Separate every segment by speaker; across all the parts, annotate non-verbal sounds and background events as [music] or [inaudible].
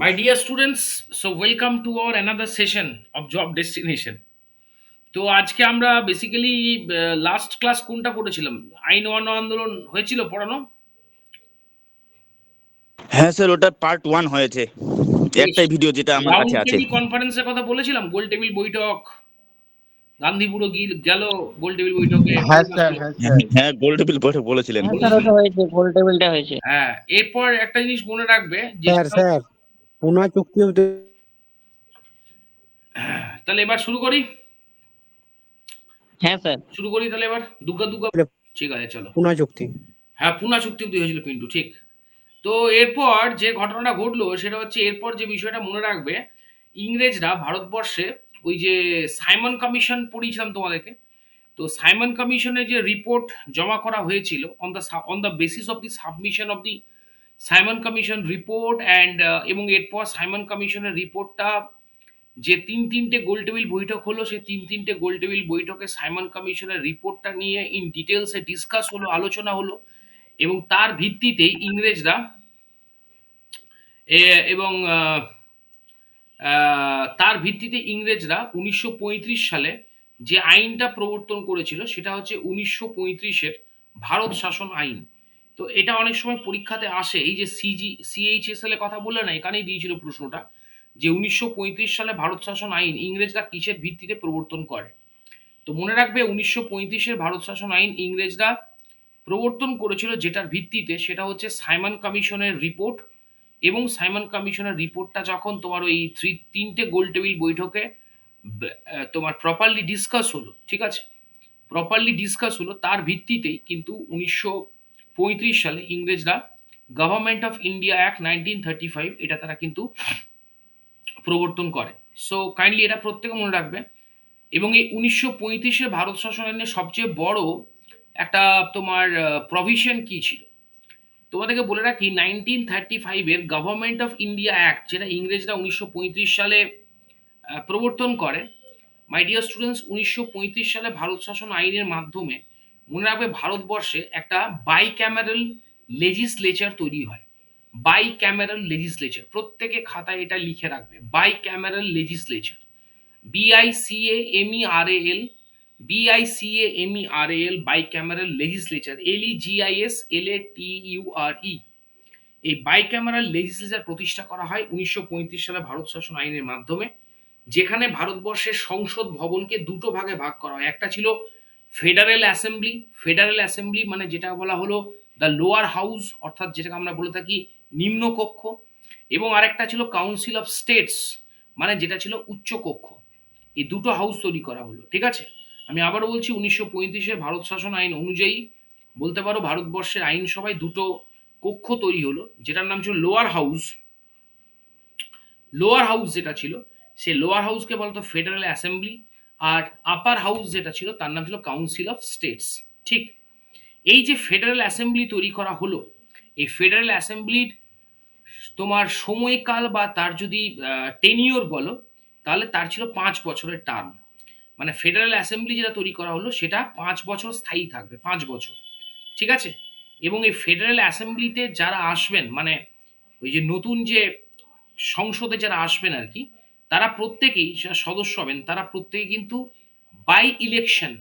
Speaker 1: My dear students, so welcome to our another session of job destination. তো আজকে আমরা basically last class কোনটা করেছিলাম আইন ওয়ান আন্দোলন হয়েছিল পড়ানো?
Speaker 2: হ্যাঁ স্যার ওটা পার্ট ওয়ান হয়েছে। একটাই ভিডিও যেটা আমার কাছে আছে।
Speaker 1: টেবিল কনফারেন্সের কথা বলেছিলাম গোল টেবিল বৈঠক। গান্ধী পুরো গিল গেল গোল টেবিল বৈঠকে।
Speaker 3: হ্যাঁ স্যার হ্যাঁ স্যার
Speaker 2: হ্যাঁ গোল্ড টেবিল বৈঠক বলেছিলেন।
Speaker 4: হ্যাঁ গোল
Speaker 1: হ্যাঁ এরপর একটা জিনিস মনে রাখবে যে
Speaker 3: স্যার স্যার পুনা চুক্তি অবধি
Speaker 1: তাহলে এবার শুরু করি?
Speaker 4: হ্যাঁ স্যার।
Speaker 1: শুরু করি তাহলে এবার? দুর্গা দুর্গা ঠিক আছে চলো।
Speaker 3: পুনা চুক্তি।
Speaker 1: হ্যাঁ পুনা চুক্তি অব্দি হয়েছিল পিন্টু ঠিক। তো এরপর যে ঘটনাটা ঘটলো সেটা হচ্ছে এরপর যে বিষয়টা মনে রাখবে ইংরেজরা ভারতবর্ষে ওই যে সাইমন কমিশন পড়িয়েছিলাম তোমাদেরকে তো সাইমন কমিশনের যে রিপোর্ট জমা করা হয়েছিল on the on the basis of the submission of the Simon commission report and এবং এরপর সাইমন কমিশনের রিপোর্টটা যে তিন তিনটে গোল টেবিল বৈঠক হলো, সেই তিন তিনটে গোল টেবিল বৈঠকে সাইমন কমিশনের রিপোর্টটা নিয়ে ইন ডিটেলসে ডিসকাস হলো, আলোচনা হলো এবং তার ভিত্তিতেই ইংরেজরা এবং তার ভিত্তিতে ইংরেজরা উনিশশো পঁয়ত্রিশ সালে যে আইনটা প্রবর্তন করেছিল, সেটা হচ্ছে উনিশশো পঁয়ত্রিশের ভারত শাসন আইন। তো এটা অনেক সময় পরীক্ষাতে আসে। এই যে সিজি সিএইচএসএল এর কথা বললে না, এখানেই দিয়েছিল প্রশ্নটা, যে উনিশশো পঁয়ত্রিশ সালে ভারত শাসন আইন ইংরেজরা কিসের ভিত্তিতে প্রবর্তন করে? তো মনে রাখবে, উনিশশো পঁয়ত্রিশের ভারত শাসন আইন ইংরেজরা প্রবর্তন করেছিল যেটার ভিত্তিতে, সেটা হচ্ছে সাইমন কমিশনের রিপোর্ট এবং সাইমন কমিশনের রিপোর্টটা যখন তোমার ওই থ্রি, তিনটে গোল টেবিল বৈঠকে তোমার প্রপারলি ডিসকাস হলো, ঠিক আছে? প্রপারলি ডিসকাস হলো, তার ভিত্তিতেই কিন্তু উনিশশো পঁয়ত্রিশ সালে ইংরেজরা government of India act nineteen thirty five এটা তারা কিন্তু প্রবর্তন করে। সো কাইন্ডলি এটা প্রত্যেকে মনে রাখবে। এবং এই উনিশশো পঁয়ত্রিশে ভারত শাসনের সবচেয়ে বড় একটা তোমার প্রভিশন কি ছিল? তোমাদেরকে বলে রাখি নাইনটিন থার্টি ফাইভের গভর্নমেন্ট অফ ইন্ডিয়া অ্যাক্ট যেটা ইংরেজরা উনিশশো পঁয়ত্রিশ সালে প্রবর্তন করে মাই ডিয়ার স্টুডেন্টস উনিশশো পঁয়ত্রিশ সালে ভারত শাসন আইনের মাধ্যমে মনে রাখবে ভারতবর্ষে একটা বাই ক্যামেরাল লেজিসলেচার তৈরি হয়। বাই ক্যামেরাল লেজিসলেচার প্রত্যেকে খাতায় এটা লিখে রাখবে bicameral legislature B I C A M E R L B I C A M E R L bicameral legislature L E G I S L A T U R E এই bicameral legislature প্রতিষ্ঠা করা হয় উনিশশো পঁয়ত্রিশ সালে ভারত শাসন আইনের মাধ্যমে, যেখানে ভারতবর্ষের সংসদ ভবনকে দুটো ভাগে ভাগ করা হয়। একটা ছিল ফেডারেল অ্যাসেম্বলি ফেডারেল অ্যাসেম্বলি মানে যেটা বলা হলো দ্য লোয়ার হাউস, অর্থাৎ যেটাকে আমরা বলে থাকি নিম্নকক্ষ। এবং আরেকটা ছিল কাউন্সিল অফ স্টেটস মানে যেটা ছিল উচ্চকক্ষ। এই দুটো হাউস তৈরি করা হলো, ঠিক আছে? আমি আবার বলছি, উনিশশো পঁয়ত্রিশের ভারত শাসন আইন অনুযায়ী, বলতে পারো ভারতবর্ষের আইনসভায় দুটো কক্ষ তৈরি হলো, যেটার নাম ছিল লোয়ার হাউস। লোয়ার হাউস যেটা ছিল, সে লোয়ার হাউসকে বলতো ফেডারেল অ্যাসেম্বলি আর আপার হাউস যেটা ছিল, তার নাম ছিল কাউন্সিল অফ স্টেটস ঠিক? এই যে ফেডারেল অ্যাসেম্বলি তৈরি করা হলো, এই ফেডারেল অ্যাসেম্বলির তোমার সময়কাল বা তার যদি টেনিওর বলো, তাহলে তার ছিল পাঁচ বছরের টার্ম মানে ফেডারেল অ্যাসেম্বলি যেটা তৈরি করা হলো, সেটা পাঁচ বছর স্থায়ী থাকবে, পাঁচ বছর, ঠিক আছে? এবং এই ফেডারেল অ্যাসেম্বলিতে যারা আসবেন মানে ওই যে নতুন যে সংসদে যারা আসবেন আর কি তারা প্রত্যেকেই সদস্য হবেন, তারা প্রত্যেকে কিন্তু বাই ইলেকশন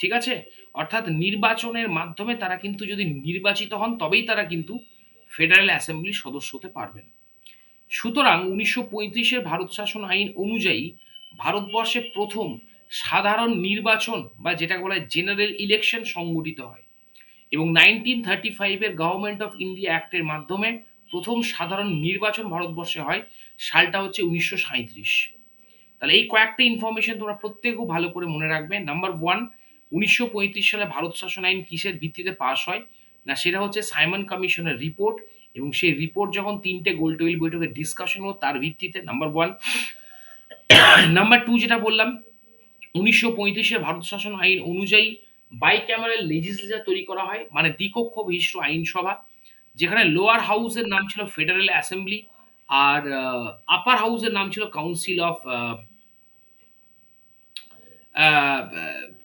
Speaker 1: ঠিক আছে? অর্থাৎ নির্বাচনের মাধ্যমে তারা কিন্তু যদি নির্বাচিত হন, তবেই তারা কিন্তু ফেডারেল অ্যাসেম্বলির সদস্য হতে পারবেন। সুতরাং উনিশশো পঁয়ত্রিশের ভারত শাসন আইন অনুযায়ী ভারতবর্ষে প্রথম সাধারণ নির্বাচন বা যেটা বলা হয় জেনারেল ইলেকশন সংগঠিত হয় এবং নাইনটিন থার্টি ফাইভের গভর্নমেন্ট অফ ইন্ডিয়া অ্যাক্টের মাধ্যমে প্রথম সাধারণ নির্বাচন ভারতবর্ষে হয়, সালটা হচ্ছে উনিশশো সাঁইত্রিশ। তাহলে এই কয়েকটা ইনফরমেশন তোমরা প্রত্যেকে খুব ভালো করে মনে রাখবে। নাম্বার ওয়ান উনিশশো পঁয়ত্রিশ সালে ভারত শাসন আইন কিসের ভিত্তিতে পাশ হয়? না, সেটা হচ্ছে সাইমন কমিশনের রিপোর্ট এবং সেই রিপোর্ট যখন তিনটে গোল টেবিল বৈঠকে ডিসকাশন হলো, তার ভিত্তিতে নাম্বার ওয়ান নাম্বার টু যেটা বললাম, উনিশশো পঁয়ত্রিশের ভারত শাসন আইন অনুযায়ী বাই ক্যামেরাল লেজিসলেচার তৈরি করা হয় মানে দ্বিকক্ষ বিশিষ্ট আইনসভা। যেখানে লোয়ার হাউসের নাম ছিল ফেডারেল অ্যাসেম্বলি আর আপার হাউসের নাম ছিল কাউন্সিল অফ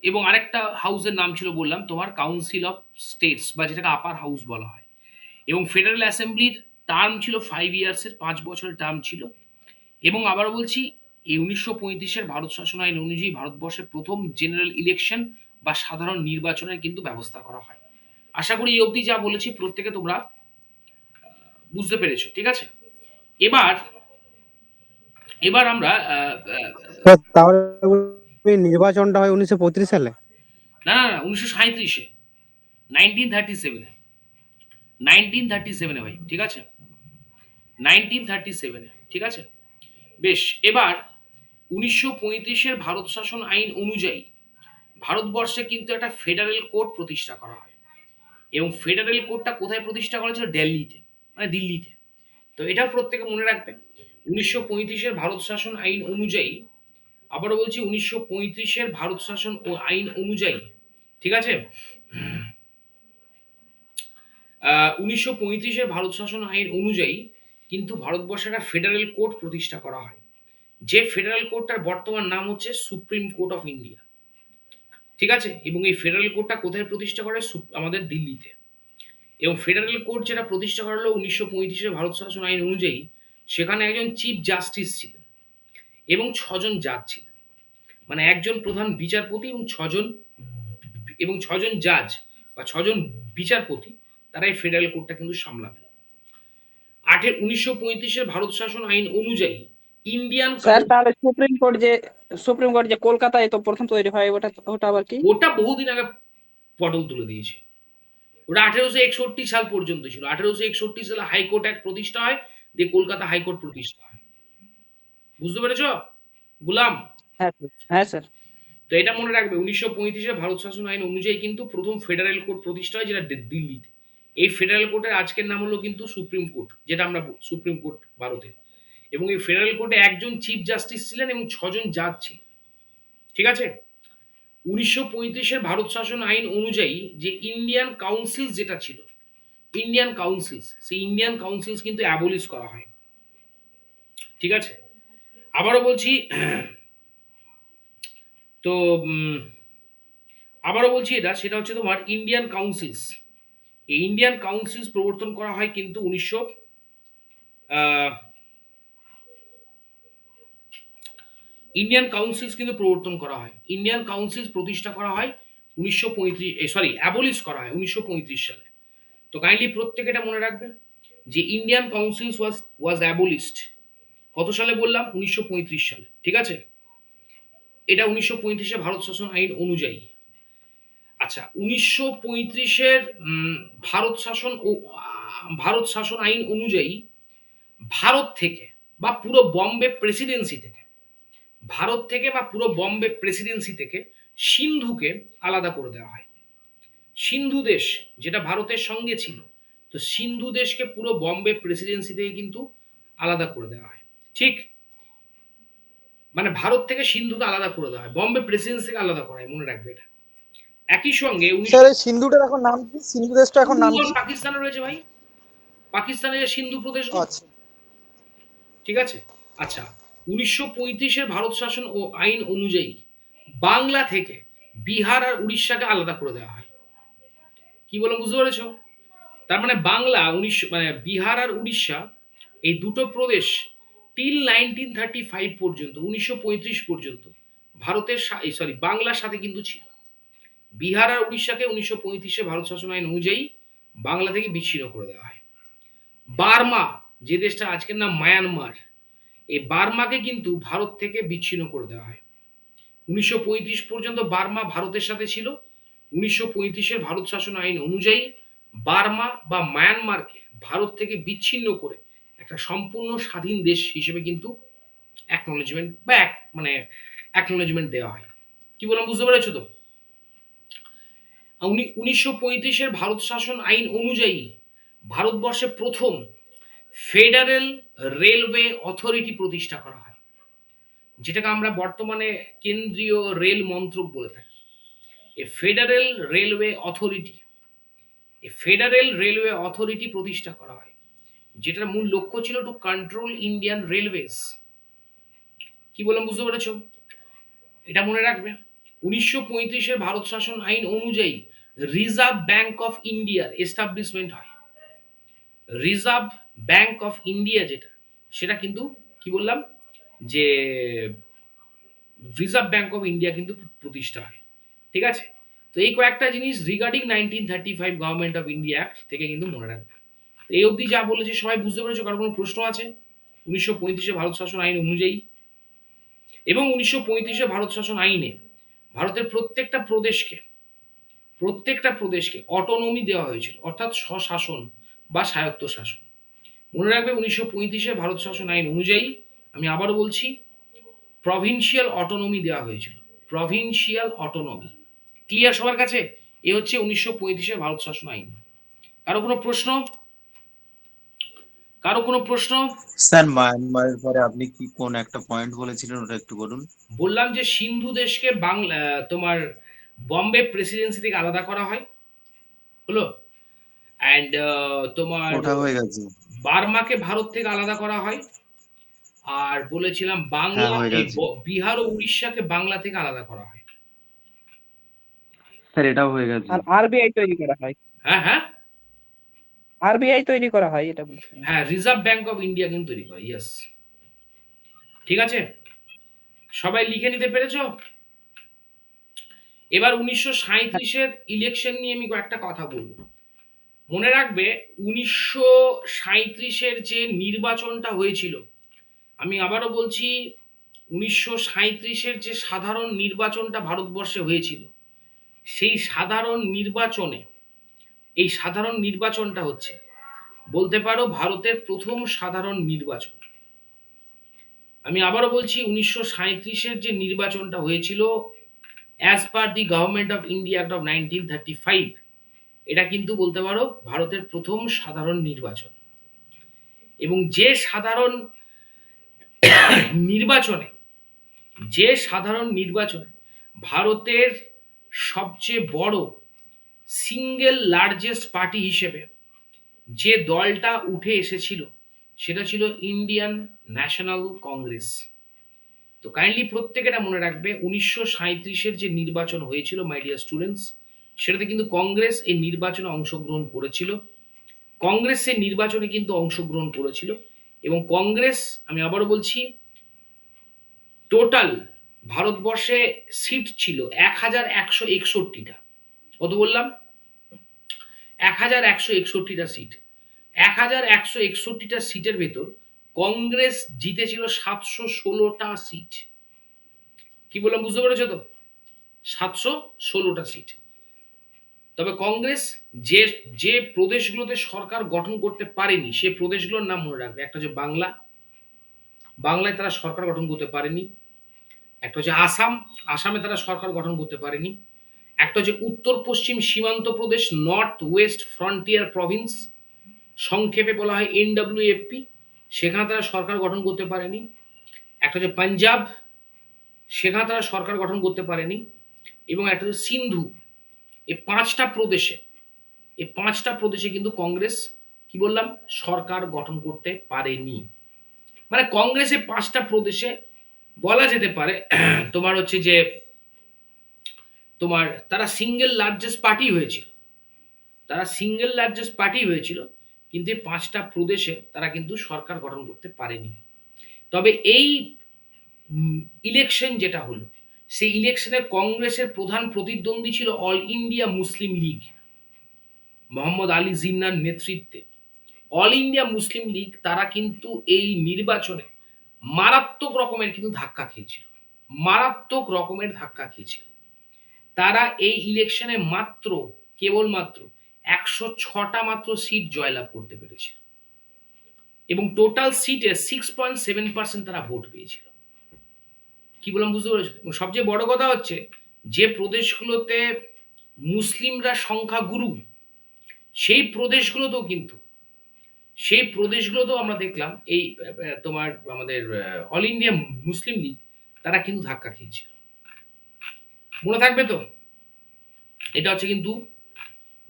Speaker 1: এবং আরেকটা হাউসের নাম ছিল বললাম তোমার কাউন্সিল অফ স্টেটস বা যেটাকে আপার হাউস বলা হয়। এবং ফেডারেল অ্যাসেম্বলির টার্ম ছিল ফাইভ ইয়ার্সের পাঁচ বছরের টার্ম ছিল। এবং আবার বলছি, এই উনিশশো পঁয়ত্রিশের ভারত শাসন আইন অনুযায়ী ভারতবর্ষের প্রথম জেনারেল ইলেকশন বা সাধারণ নির্বাচনের কিন্তু ব্যবস্থা করা হয়। আশা করি এই অবধি যা বলেছি, প্রত্যেকে তোমরা বুঝতে পেরেছ ঠিক আছে? এবার এবার আমরা
Speaker 3: তাহলে নির্বাচনটা হয় উনিশশো পঁয়ত্রিশ সালে?
Speaker 1: না না না উনিশশো সাঁত্রিশে নাইনটিন থার্টি সেভেনে নাইনটিন থার্টি সেভেনে ভাই ঠিক আছে? নাইনটিন থার্টি সেভেনে ঠিক আছে? বেশ এবার উনিশশো পঁয়ত্রিশের ভারত শাসন আইন অনুযায়ী ভারতবর্ষে কিন্তু একটা ফেডারেল কোর্ট প্রতিষ্ঠা করা হয়। এবং ফেডারেল কোর্টটা কোথায় প্রতিষ্ঠা করা ছিল দিল্লিতে। মানে দিল্লিতে। তো এটা প্রত্যেকে মনে রাখবেন, উনিশশো পঁয়ত্রিশের ভারত শাসন আইন অনুযায়ী, আবারও বলছি উনিশশো পঁয়ত্রিশের ভারত শাসন ও আইন অনুযায়ী, ঠিক আছে? উনিশশো পঁয়ত্রিশের ভারত শাসন আইন অনুযায়ী কিন্তু ভারতবর্ষে একটা ফেডারেল কোর্ট প্রতিষ্ঠা করা হয়। যে ফেডারেল কোর্টটার বর্তমান নাম হচ্ছে সুপ্রিম কোর্ট অফ ইন্ডিয়া। ঠিক আছে? এবং এই ফেডারেল কোর্টটা কোথায় প্রতিষ্ঠা করে? আমাদের দিল্লিতে। এবং ফেডারেল কোর্ট যেটা প্রতিষ্ঠা করা হলো উনিশশো পঁয়ত্রিশের ভারত শাসন আইন অনুযায়ী সেখানে একজন চিফ জাস্টিস ছিলেন এবং ছজন জাজ ছিলেন। মানে একজন প্রধান বিচারপতি এবং ছজন এবং ছজন জাজ বা ছজন বিচারপতি তারা এই ফেডারেল কোর্টটা কিন্তু সামলাবেন। আটে উনিশশো পঁয়ত্রিশের ভারত শাসন আইন অনুযায়ী ইন্ডিয়ান
Speaker 5: স্যার তাহলে সুপ্রিম কোর্ট যে সুপ্রিম কোর্ট যে কলকাতায় তো প্রথম তৈরি হয় ওটা ওটা আবার কি?
Speaker 1: ওটা বহুদিন আগে পটল তুলে দিয়েছে। ওটা আঠেরোশো একষট্টি সাল পর্যন্ত ছিল। আঠেরোশো একষট্টি সালে হাইকোর্ট এক প্রতিষ্ঠা হয় দিয়ে কলকাতা হাইকোর্ট প্রতিষ্ঠা হয়। বুঝতে পেরেছ? গুলাম?
Speaker 5: হ্যাঁ স্যার। হ্যাঁ
Speaker 1: তো এটা মনে রাখবে উনিশশো পঁয়ত্রিশে ভারত শাসন আইন অনুযায়ী কিন্তু প্রথম ফেডারেল কোর্ট প্রতিষ্ঠা হয় যেটা দিল্লিতে। এই ফেডারেল কোর্টের আজকের নাম হলো কিন্তু সুপ্রিম কোর্ট যেটা আমরা সুপ্রিম কোর্ট ভারতের এবং এই ফেডারেল কোর্টে একজন চিফ জাস্টিস ছিলেন এবং ছজন জাজ ছিলেন। ঠিক আছে? উনিশশো পঁয়ত্রিশের ভারত শাসন আইন অনুযায়ী যে ইন্ডিয়ান কাউন্সিল যেটা ছিল ইন্ডিয়ান কাউন্সিলস সেই ইন্ডিয়ান কাউন্সিলস কিন্তু অ্যাবলিশ করা হয়। ঠিক আছে? আবারও বলছি, [clears throat] তো আবারও বলছি এটা, সেটা হচ্ছে তোমার ইন্ডিয়ান কাউন্সিলস এই ইন্ডিয়ান কাউন্সিলস প্রবর্তন করা হয় কিন্তু উনিশশো ইন্ডিয়ান কাউন্সিলস কিন্তু প্রবর্তন করা হয়। ইন্ডিয়ান কাউন্সিলস প্রতিষ্ঠা করা হয় উনিশশো পঁয়ত্রিশ সরি অ্যাবলিশ করা হয় উনিশশো পঁয়ত্রিশ সালে। তো কাইন্ডলি প্রত্যেকে এটা মনে রাখবে যে ইন্ডিয়ান কাউন্সিলস ওয়াজ ওয়াজ অ্যাবলিস্ট কত সালে বললাম? উনিশশো পঁয়ত্রিশ সালে। ঠিক আছে? এটা উনিশশো পঁয়ত্রিশে ভারত শাসন আইন অনুযায়ী। আচ্ছা উনিশশো পঁয়ত্রিশের ভারত শাসন ও ভারত শাসন আইন অনুযায়ী ভারত থেকে বা পুরো বম্বে প্রেসিডেন্সি থেকে ভারত থেকে বা পুরো বম্বে প্রেসিডেন্সি থেকে সিন্ধুকে আলাদা করে দেওয়া হয়। সিন্ধু দেশ যেটা ভারতের সঙ্গে ছিল তো সিন্ধু দেশকে পুরো বম্বে প্রেসিডেন্সি থেকে কিন্তু আলাদা করে দেওয়া হয়। ঠিক? মানে ভারত থেকে সিন্ধুকে আলাদা করে দেওয়া হয় বম্বে প্রেসিডেন্সি থেকে আলাদা করা হয় মনে রাখবে এটা। একই সঙ্গে
Speaker 6: স্যার সিন্ধুটার এখন নাম কি? সিন্ধু দেশটা এখন নাম কি?
Speaker 1: পাকিস্তানে রয়েছে ভাই। পাকিস্তানে যে সিন্ধু প্রদেশ
Speaker 6: আচ্ছা।
Speaker 1: ঠিক আছে? আচ্ছা উনিশশো পঁয়ত্রিশের ভারত শাসন ও আইন অনুযায়ী বাংলা থেকে বিহার আর উড়িষ্যাকে আলাদা করে দেওয়া হয়। কি বলে বুঝতে পেরেছ? তার মানে বাংলা উনিশশো মানে বিহার আর উড়িষ্যা এই দুটো প্রদেশ টিল নাইনটিন থার্টি ফাইভ পর্যন্ত, উনিশশো পঁয়ত্রিশ পর্যন্ত ভারতের সরি বাংলার সাথে কিন্তু ছিল। বিহার আর উড়িষ্যাকে উনিশশো পঁয়ত্রিশে ভারত শাসন আইন অনুযায়ী বাংলা থেকে বিচ্ছিন্ন করে দেওয়া হয়। বার্মা, যে দেশটা আজকের নাম মায়ানমার এই বার্মাকে কিন্তু ভারত থেকে বিচ্ছিন্ন করে দেওয়া হয়। উনিশশো পঁয়ত্রিশ পর্যন্ত বার্মা ভারতের সাথে ছিল। উনিশশো পঁয়ত্রিশের ভারত শাসন আইন অনুযায়ী বার্মা বা মায়ানমারকে ভারত থেকে বিচ্ছিন্ন করে একটা সম্পূর্ণ স্বাধীন দেশ হিসেবে কিন্তু অ্যাকনোলেজমেন্ট বা এক মানে অ্যাকনোলেজমেন্ট দেওয়া হয়। কি বললাম, বুঝতে পেরেছ তো? উনি, উনিশশো পঁয়ত্রিশের ভারত শাসন আইন অনুযায়ী ভারতবর্ষে প্রথম ফেডারেল রেলওয়ে অথরিটি প্রতিষ্ঠা করা হয়, যেটাকে আমরা বর্তমানে কেন্দ্রীয় রেল মন্ত্রক বলে থাকি। A federal railway authority, a federal railway authority প্রতিষ্ঠা করা হয়, যেটার মূল লক্ষ্য ছিল টু কন্ট্রোল ইন্ডিয়ান রেলওয়েজ কি বললাম, বুঝতে পেরেছ? এটা মনে রাখবে। উনিশশো পঁয়ত্রিশের ভারত শাসন আইন অনুযায়ী রিজার্ভ ব্যাংক অফ ইন্ডিয়ার এস্টাবলিশমেন্ট হয়। রিজার্ভ ব্যাংক অফ ইন্ডিয়া যেটা সেটা কিন্তু কি বললাম? যে রিজার্ভ ব্যাংক অফ ইন্ডিয়া কিন্তু প্রতিষ্ঠা হয়। ঠিক আছে? তো এই কয়েকটা জিনিস regarding nineteen thirty five government of India act থেকে কিন্তু মনে রাখবে। এই অবধি যা বলেছে সবাই বুঝতে পেরেছ, কারও কোনো প্রশ্ন আছে? উনিশশো পঁয়ত্রিশে ভারত শাসন আইন অনুযায়ী। এবং উনিশশো পঁয়ত্রিশে ভারত শাসন আইনে ভারতের প্রত্যেকটা প্রদেশকে প্রত্যেকটা প্রদেশকে অটোনমি দেওয়া হয়েছিল। অর্থাৎ স্বশাসন বা স্বায়ত্ত শাসন মনে রাখবে উনিশশো পঁয়ত্রিশে ভারত শাসন আইন অনুযায়ী আমি আবারও বলছি প্রভিন্সিয়াল অটোনমি দেওয়া হয়েছিল। প্রভিন্সিয়াল অটোনমি ক্লিয়ার সবার কাছে? এ হচ্ছে উনিশশো পঁয়ত্রিশে ভারত শাসন আইন। কারও কোনো প্রশ্ন? কারও কোনো প্রশ্ন?
Speaker 7: স্যার মায়ানমারের পরে আপনি কি কোন একটা পয়েন্ট বলেছিলেন ওটা একটু বলুন।
Speaker 1: বললাম যে সিন্ধু দেশকে বাংলা তোমার বম্বে প্রেসিডেন্সি থেকে আলাদা করা হয়। হলো? অ্যান্ড তোমার
Speaker 7: ওটা হয়ে গেছে।
Speaker 1: বার্মাকে ভারত থেকে আলাদা করা হয়। আর বলেছিলাম বাংলা
Speaker 7: হ্যাঁ,
Speaker 1: বিহার ও উড়িষ্যাকে বাংলা থেকে আলাদা করা হয়।
Speaker 7: স্যার এটাও হয়ে গেছে।
Speaker 5: আর আরবিআই তৈরি করা হয়।
Speaker 1: হ্যাঁ হ্যাঁ।
Speaker 5: আরবিআই তৈরি করা হয় এটা বলছি।
Speaker 1: হ্যাঁ রিজার্ভ ব্যাংক অফ ইন্ডিয়া কিন্তু তৈরি করে ইয়েস ঠিক আছে? সবাই লিখে নিতে পেরেছ? এবার উনিশশো সাঁত্রিশের ইলেকশন নিয়ে আমি কয়েকটা কথা বলব। মনে রাখবে, উনিশশো সাঁত্রিশের যে নির্বাচনটা হয়েছিল, আমি আবারও বলছি, উনিশশো সাঁত্রিশের যে সাধারণ নির্বাচনটা ভারতবর্ষে হয়েছিল, সেই সাধারণ নির্বাচনে, এই সাধারণ নির্বাচনটা হচ্ছে, বলতে পারো ভারতের প্রথম সাধারণ নির্বাচন। আমি আবারও বলছি, উনিশশো সাঁত্রিশের যে নির্বাচনটা হয়েছিল as per the government of India act of nineteen thirty five এটা কিন্তু বলতে পারো ভারতের প্রথম সাধারণ নির্বাচন। এবং যে সাধারণ নির্বাচনে, যে সাধারণ নির্বাচনে ভারতের সবচেয়ে বড় সিঙ্গেল লার্জেস্ট পার্টি হিসেবে যে দলটা উঠে এসেছিল, সেটা ছিল ইন্ডিয়ান ন্যাশনাল কংগ্রেস তো কাইন্ডলি প্রত্যেকে এটা মনে রাখবে, উনিশশো সাঁত্রিশের যে নির্বাচন হয়েছিল মাই ডিয়ার স্টুডেন্টস সেটাতে কিন্তু কংগ্রেস এই নির্বাচনে অংশগ্রহণ করেছিল। কংগ্রেস এই নির্বাচনে কিন্তু অংশগ্রহণ করেছিল এবং কংগ্রেস, আমি আবারও বলছি টোটাল ভারতবর্ষে সিট ছিল এক হাজার একশো একষট্টিটা। কত বললাম? এক হাজার একশো একষট্টিটা সিট এক হাজার একশো একষট্টিটা সিটের ভেতর কংগ্রেস জিতেছিল সাতশো ষোলোটা সিট কি বললাম, বুঝতে পেরেছ তো? সাতশো ষোলোটা সিট তবে কংগ্রেস যে যে প্রদেশগুলোতে সরকার গঠন করতে পারেনি, সে প্রদেশগুলোর নাম মনে রাখবে। একটা হচ্ছে বাংলা। বাংলায় তারা সরকার গঠন করতে পারেনি। একটা হচ্ছে আসাম। আসামে তারা সরকার গঠন করতে পারেনি। একটা হচ্ছে উত্তর পশ্চিম সীমান্ত প্রদেশ, নর্থ ওয়েস্ট ফ্রন্টিয়ার প্রভিন্স, সংক্ষেপে বলা হয় এনডব্লিউএফপি। সেখানে তারা সরকার গঠন করতে পারেনি। একটা হচ্ছে পাঞ্জাব। সেখানে তারা সরকার গঠন করতে পারেনি। এবং একটা হচ্ছে সিন্ধু। এই পাঁচটা প্রদেশে, এই পাঁচটা প্রদেশে কিন্তু কংগ্রেস, কি বললাম, সরকার গঠন করতে পারেনি। মানে কংগ্রেসে পাঁচটা প্রদেশে বলা যেতে পারে, তোমার হচ্ছে যে, তোমার তারা সিঙ্গেল লার্জেস্ট পার্টি হয়েছিল। তারা সিঙ্গেল লার্জেস্ট পার্টি হয়েছিল, কিন্তু এই পাঁচটা প্রদেশে তারা কিন্তু সরকার গঠন করতে পারেনি। তবে এই ইলেকশন যেটা হলো সেই ইলেকশনে কংগ্রেসের প্রধান প্রতিদ্বন্দ্বী ছিল all India Muslim league, Mohammad Ali জিন্নার নেতৃত্বে। অল ইন্ডিয়া মুসলিম লীগ তারা কিন্তু এই নির্বাচনে মারাত্মক রকমের কিন্তু ধাক্কা খেয়েছিল, মারাত্মক রকমের ধাক্কা খেয়েছিল। তারা এই ইলেকশনে মাত্র, কেবলমাত্র একশো ছটা মাত্র সিট জয়লাভ করতে পেরেছিল এবং টোটাল সিটে সিক্স পয়েন্ট সেভেন পার্সেন্ট তারা ভোট পেয়েছিল। কি বললাম বুঝতে পেরেছ? সবচেয়ে বড় কথা হচ্ছে যে প্রদেশগুলোতে মুসলিমরা সংখ্যাগুরু সেই প্রদেশগুলোতেও কিন্তু সেই প্রদেশগুলোতেও আমরা দেখলাম এই তোমার আমাদের অল ইন্ডিয়া মুসলিম লীগ তারা কিন্তু ধাক্কা খেয়েছিল। মনে থাকবে তো? এটা হচ্ছে কিন্তু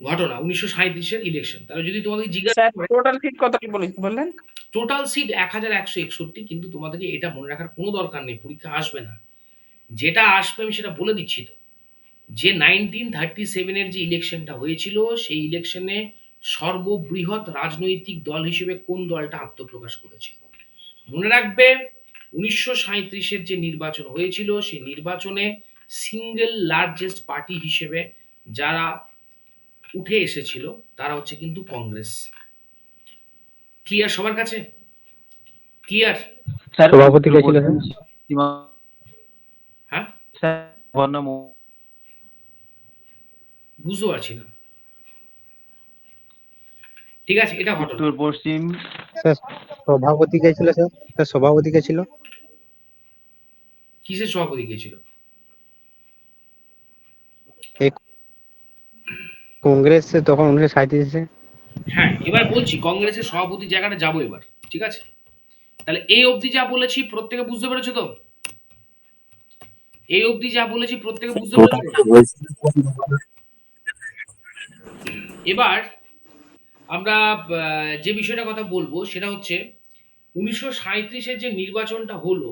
Speaker 1: ঘটনা উনিশশো সাঁত্রিশের ইলেকশন তাহলে যদি তোমাদের জিজ্ঞাসা
Speaker 5: টোটাল সিট কত কি বলে- বললেন?
Speaker 1: টোটাল সিট এক হাজার একশো একষট্টি, কিন্তু তোমাদেরকে এটা মনে রাখার কোনো দরকার নেই, পরীক্ষা আসবে না। যেটা আসবে আমি সেটা বলে দিচ্ছি তো। যে নাইনটিন থার্টি সেভেনের যে ইলেকশনটা হয়েছিল, সেই ইলেকশনে সর্ববৃহৎ রাজনৈতিক দল হিসেবে কোন দলটা আত্মপ্রকাশ করেছে? মনে রাখবে, উনিশশো সাঁত্রিশের যে নির্বাচন হয়েছিল, সেই নির্বাচনে সিঙ্গেল লার্জেস্ট পার্টি হিসেবে যারা উঠে এসেছিল, তারা হচ্ছে কিন্তু কংগ্রেস। ক্লিয়ার সবার কাছে? ক্লিয়ার
Speaker 4: স্যার
Speaker 3: সভাপতি কে ছিল?
Speaker 1: হ্যাঁ?
Speaker 7: স্যার নাম
Speaker 1: বুঝতে পারছি না। ঠিক আছে এটা ঘটনা।
Speaker 7: উত্তর পশ্চিম।
Speaker 3: স্যার সভাপতি কে ছিল স্যার? স্যার সভাপতি কে ছিল?
Speaker 1: কিসের সভাপতি গিয়েছিল
Speaker 3: কংগ্রেস তখন উনিশশো সাঁত্রিশে
Speaker 1: হ্যাঁ এবার বলছি, কংগ্রেসের সভাপতি জায়গাটা যাব এবার, ঠিক আছে? তাহলে এই অবধি যা বলেছি প্রত্যেকে বুঝতে পেরেছ তো? এই অবধি যা বলেছি প্রত্যেকে বুঝতে এবার আমরা যে বিষয়টা কথা বলব সেটা হচ্ছে, উনিশশো সাঁত্রিশের যে নির্বাচনটা হলো,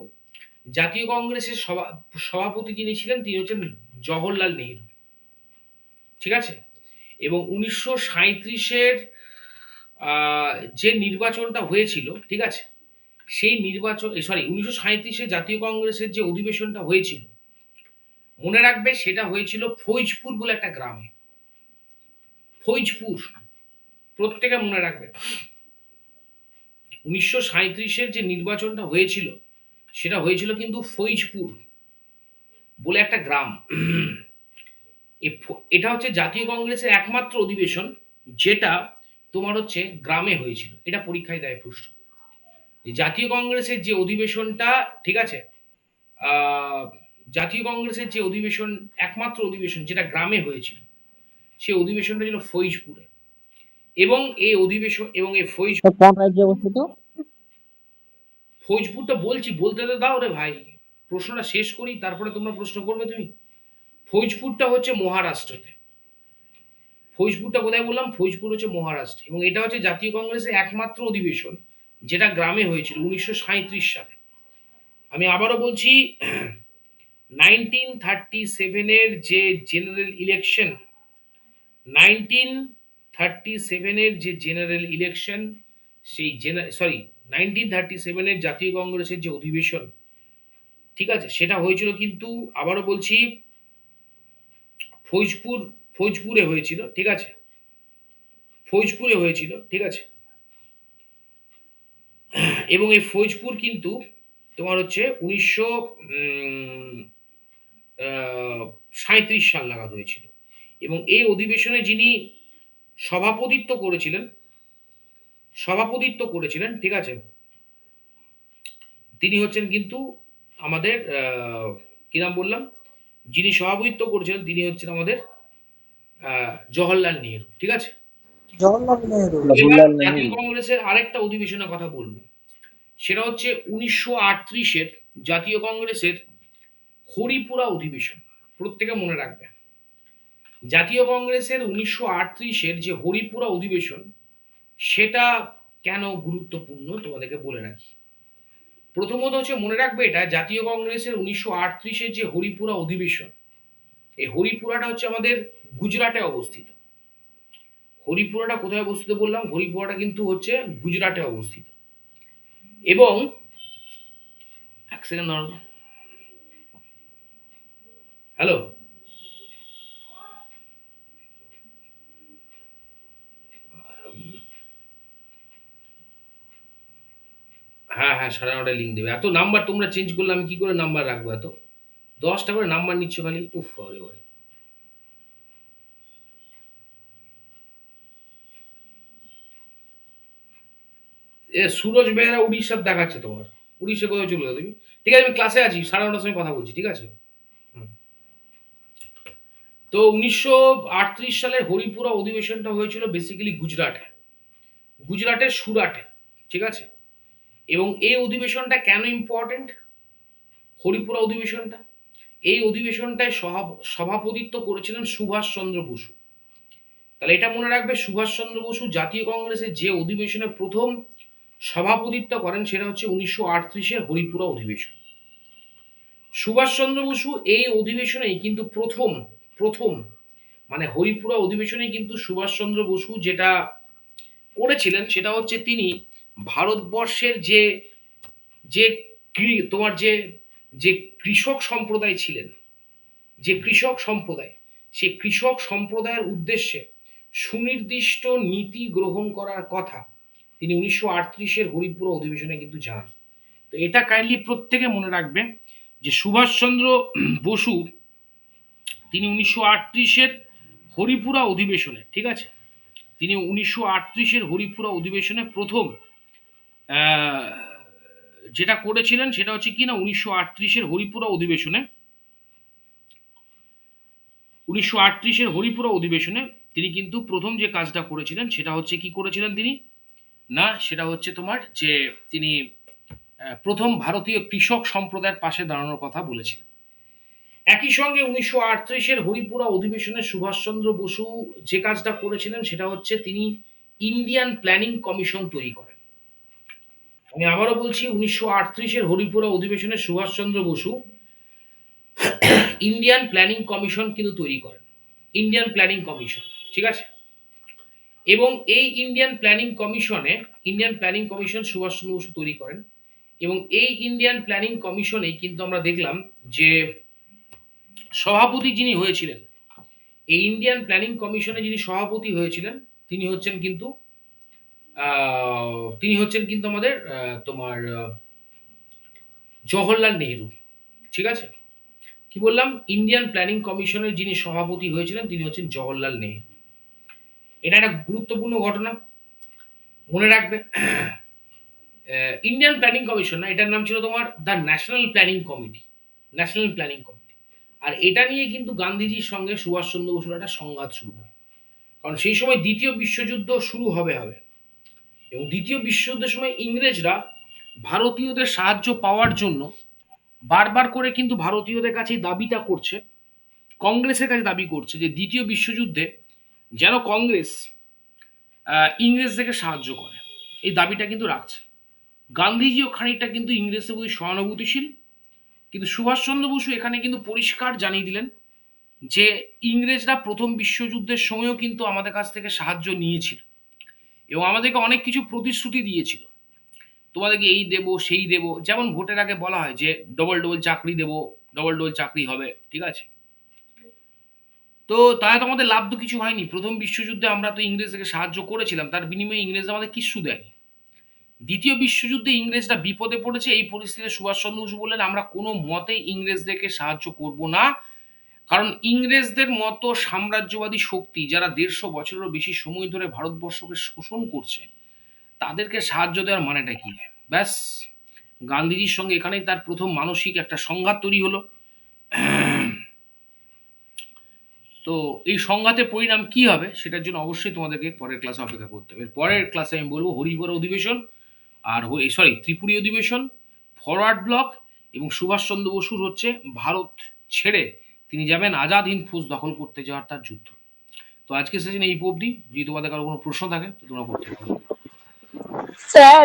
Speaker 1: জাতীয় কংগ্রেসের সভা, সভাপতি যিনি ছিলেন তিনি হচ্ছেন জওহরলাল নেহরু, ঠিক আছে? এবং উনিশশো সাঁত্রিশের যে নির্বাচনটা হয়েছিল, ঠিক আছে? সেই নির্বাচন সরি উনিশশো সাঁত্রিশে জাতীয় কংগ্রেসের যে অধিবেশনটা হয়েছিল, মনে রাখবে সেটা হয়েছিল ফৈজপুর বলে একটা গ্রামে। ফৈজপুর, প্রত্যেকে মনে রাখবে। উনিশশো সাঁত্রিশের যে নির্বাচনটা হয়েছিল, সেটা হয়েছিল কিন্তু ফৈজপুর বলে একটা গ্রাম। এটা হচ্ছে জাতীয় কংগ্রেসের একমাত্র অধিবেশন যেটা তোমার হচ্ছে গ্রামে হয়েছিল। এটা পরীক্ষায় দেয় প্রশ্ন জাতীয় কংগ্রেসের যে অধিবেশনটা ঠিক আছে? আহ, জাতীয় কংগ্রেসের যে অধিবেশন একমাত্র অধিবেশন যেটা গ্রামে হয়েছিল সেই অধিবেশনটা ছিল ফৈজপুরে। এবং এই অধিবেশন এবং এই ফৈজ
Speaker 4: স্যার, কোন রাজ্যে অবস্থিত?
Speaker 1: ফৌজপুরটা বলছি বলতে তো দাও রে ভাই। প্রশ্নটা শেষ করি তারপরে তোমরা প্রশ্ন করবে তুমি। ফৌজপুরটা হচ্ছে মহারাষ্ট্রতে। ফৌজপুরটা কোথায় বললাম? ফৌজপুর হচ্ছে মহারাষ্ট্র। এবং এটা হচ্ছে জাতীয় কংগ্রেসের একমাত্র অধিবেশন, যেটা গ্রামে হয়েছিল উনিশশো সালে। আমি আবারও বলছি নাইনটিন থার্টি সেভেনের যে জেনারেল ইলেকশন নাইনটিন থার্টি সেভেনের যে জেনারেল ইলেকশন সেই সরি নাইনটিন থার্টি সেভেনের জাতীয় কংগ্রেসের যে অধিবেশন, ঠিক আছে? সেটা হয়েছিল কিন্তু, আবারও বলছি ফৌজপুর, ফৌজপুরে হয়েছিল, ঠিক আছে? ফৌজপুরে হয়েছিল, ঠিক আছে? এবং এই ফৌজপুর কিন্তু তোমার হচ্ছে উনিশশো সাঁত্রিশ সাল নাগাদ হয়েছিল। এবং এই অধিবেশনে যিনি সভাপতিত্ব করেছিলেন সভাপতিত্ব করেছিলেন, ঠিক আছে? তিনি হচ্ছেন কিন্তু আমাদের কি নাম বললাম? যিনি সভাপতিত্ব করেছিলেন তিনি হচ্ছেন আমাদের জওহরলাল নেহরু ঠিক আছে? জাতীয় কংগ্রেসের আরেকটা অধিবেশনের কথা বলব। সেটা হচ্ছে উনিশশো আটত্রিশের জাতীয় কংগ্রেসের হরিপুরা অধিবেশন। প্রত্যেকে মনে রাখবে। জাতীয় কংগ্রেসের উনিশশো আটত্রিশের যে হরিপুরা অধিবেশন সেটা কেন গুরুত্বপূর্ণ তোমাদেরকে বলে রাখি। প্রথমত হচ্ছে মনে রাখবে এটা জাতীয় কংগ্রেসের উনিশশো আটত্রিশের যে হরিপুরা অধিবেশন, এই হরিপুরাটা হচ্ছে আমাদের গুজরাটে অবস্থিত। হরিপুরাটা কোথায় অবস্থিত বললাম? হরিপুরাটা কিন্তু হচ্ছে গুজরাটে অবস্থিত। এবং এক সেকেন্ড হ্যালো হ্যাঁ হ্যাঁ সাড়ে নটায় লিঙ্ক দেবে। এত নাম্বার তোমরা চেঞ্জ করলে আমি কি করে নাম্বার রাখব এত? দশটা করে নাম্বার নিচ্ছ খালি? উফ। এ, সুরজ বেহরা উড়িষ্যার দেখাচ্ছে তোমার। উড়িষ্যা কোথায় চলে যাও তুমি? ঠিক আছে, আমি ক্লাসে আছি, সাড়ে নটার সময় কথা বলছি, ঠিক আছে। তো উনিশশো আটত্রিশ সালের হরিপুরা অধিবেশনটা হয়েছিল বেসিক্যালি গুজরাটে। গুজরাটের সুরাটে, ঠিক আছে? এবং এই অধিবেশনটা কেন ইম্পর্টেন্ট হরিপুরা অধিবেশনটা। এই অধিবেশনটায় সভা- সভাপতিত্ব করেছিলেন সুভাষচন্দ্র বসু। তাহলে এটা মনে রাখবে, সুভাষচন্দ্র বসু জাতীয় কংগ্রেসের যে অধিবেশনে প্রথম সভাপতিত্ব করেন সেটা হচ্ছে উনিশশো আটত্রিশের হরিপুরা অধিবেশন। সুভাষচন্দ্র বসু এই অধিবেশনেই কিন্তু প্রথম প্রথম মানে হরিপুরা অধিবেশনে কিন্তু সুভাষচন্দ্র বসু যেটা করেছিলেন সেটা হচ্ছে তিনি ভারতবর্ষের যে যে তোমার যে যে কৃষক সম্প্রদায় ছিলেন, যে কৃষক সম্প্রদায় সেই কৃষক সম্প্রদায়ের উদ্দেশ্যে সুনির্দিষ্ট নীতি গ্রহণ করার কথা তিনি উনিশশো আটত্রিশের হরিপুর অধিবেশনে কিন্তু জানান। তো এটা কাইন্ডলি প্রত্যেকে মনে রাখবে যে সুভাষচন্দ্র বসু তিনি উনিশশো আটত্রিশের হরিপুরা অধিবেশনে, ঠিক আছে? তিনি উনিশশো আটত্রিশের হরিপুরা অধিবেশনে প্রথম যেটা করেছিলেন সেটা হচ্ছে কি না, উনিশশো আটত্রিশের হরিপুরা অধিবেশনে, উনিশশো আটত্রিশের হরিপুরা অধিবেশনে তিনি কিন্তু প্রথম যে কাজটা করেছিলেন সেটা হচ্ছে কি করেছিলেন তিনি? না, সেটা হচ্ছে তোমার যে তিনি প্রথম ভারতীয় কৃষক সম্প্রদায়ের পাশে দাঁড়ানোর কথা বলেছিলেন। একই সঙ্গে উনিশশো আটত্রিশের হরিপুরা অধিবেশনে সুভাষচন্দ্র বসু যে কাজটা করেছিলেন সেটা হচ্ছে তিনি ইন্ডিয়ান প্ল্যানিং কমিশন তৈরি করেন। আমি আবারও বলছি, উনিশশো আটত্রিশের হরিপুরা অধিবেশনে Subhas Chandra Bose Indian planning commission কিন্তু তৈরি করেন। ইন্ডিয়ান প্ল্যানিং কমিশন ঠিক আছে? এবং এই ইন্ডিয়ান প্ল্যানিং কমিশনে Indian planning commission Subhas Chandra Bose তৈরি করেন। এবং এই ইন্ডিয়ান প্ল্যানিং কমিশনে কিন্তু আমরা দেখলাম যে, সভাপতি যিনি হয়েছিলেন, এই ইন্ডিয়ান প্ল্যানিং কমিশনে যিনি সভাপতি হয়েছিলেন, তিনি হচ্ছেন কিন্তু তিনি হচ্ছেন কিন্তু আমাদের তোমার জওহরলাল নেহেরু, ঠিক আছে? কি বললাম? ইন্ডিয়ান প্ল্যানিং কমিশনের যিনি সভাপতি হয়েছিলেন, তিনি হচ্ছেন জওহরলাল নেহেরু। এটা একটা গুরুত্বপূর্ণ ঘটনা, মনে রাখবে। ইন্ডিয়ান প্ল্যানিং কমিশন না এটার নাম ছিল তোমার the national planning committee national planning committee আর এটা নিয়ে কিন্তু গান্ধীজির সঙ্গে সুভাষচন্দ্র বসুর একটা সংঘাত শুরু হয়। কারণ সেই সময় দ্বিতীয় বিশ্বযুদ্ধ শুরু হবে হবে। এবং দ্বিতীয় বিশ্বযুদ্ধের সময় ইংরেজরা ভারতীয়দের সাহায্য পাওয়ার জন্য বারবার করে কিন্তু ভারতীয়দের কাছে দাবিটা করছে, কংগ্রেসের কাছে দাবি করছে যে দ্বিতীয় বিশ্বযুদ্ধে যেন কংগ্রেস ইংরেজদেরকে সাহায্য করে। এই দাবিটা কিন্তু রাখছে। গান্ধীজিও খানিকটা কিন্তু ইংরেজদের প্রতি সহানুভূতিশীল। কিন্তু সুভাষচন্দ্র বসু এখানে কিন্তু পরিষ্কার জানিয়ে দিলেন যে ইংরেজরা প্রথম বিশ্বযুদ্ধের সময়ও কিন্তু আমাদের কাছ থেকে সাহায্য নিয়েছিল। এবং আমাদেরকে অনেক কিছু প্রতিশ্রুতি দিয়েছিল। তোমাদেরকে এই দেব, সেই দেব, যেমন ভোটের আগে বলা হয় যে ডবল ডবল চাকরি দেব ডবল ডবল চাকরি হবে, ঠিক আছে? তো তাই তো আমাদের লাভ তো কিছু হয়নি। প্রথম বিশ্বযুদ্ধে আমরা তো ইংরেজদেরকে সাহায্য করেছিলাম, তার বিনিময়ে ইংরেজ আমাদের কিচ্ছু দেয়নি। দ্বিতীয় বিশ্বযুদ্ধে ইংরেজরা বিপদে পড়েছে, এই পরিস্থিতিতে সুভাষচন্দ্র বসু বললেন, আমরা কোনো মতে ইংরেজদেরকে সাহায্য করব না। কারণ ইংরেজদের মতো সাম্রাজ্যবাদী শক্তি যারা দেড়শো বছরেরও বেশি সময় ধরে ভারতবর্ষকে শোষণ করছে, তাদেরকে সাহায্য দেওয়ার মানেটা কি? ব্যাস, গান্ধীজির সঙ্গে এখানেই তার প্রথম মানসিক একটা সংঘাত তৈরি হলো। তো এই সংঘাতের পরিণাম কি হবে সেটার জন্য অবশ্যই তোমাদেরকে পরের ক্লাসে অপেক্ষা করতে হবে। পরের ক্লাসে আমি বলব হরিপুরা অধিবেশন আর সরি ত্রিপুরী অধিবেশন, ফরওয়ার্ড ব্লক এবং সুভাষচন্দ্র বসুর হচ্ছে ভারত ছেড়ে তিনি যাবেন আজাদ হিন্দ ফৌজ দখল করতে যাওয়ার তার যুদ্ধ। তো আজকে সেদিন এই অবধি। যদি তোমাদের কারও কোনো প্রশ্ন থাকে তোমরা করতে পারো।
Speaker 4: স্যার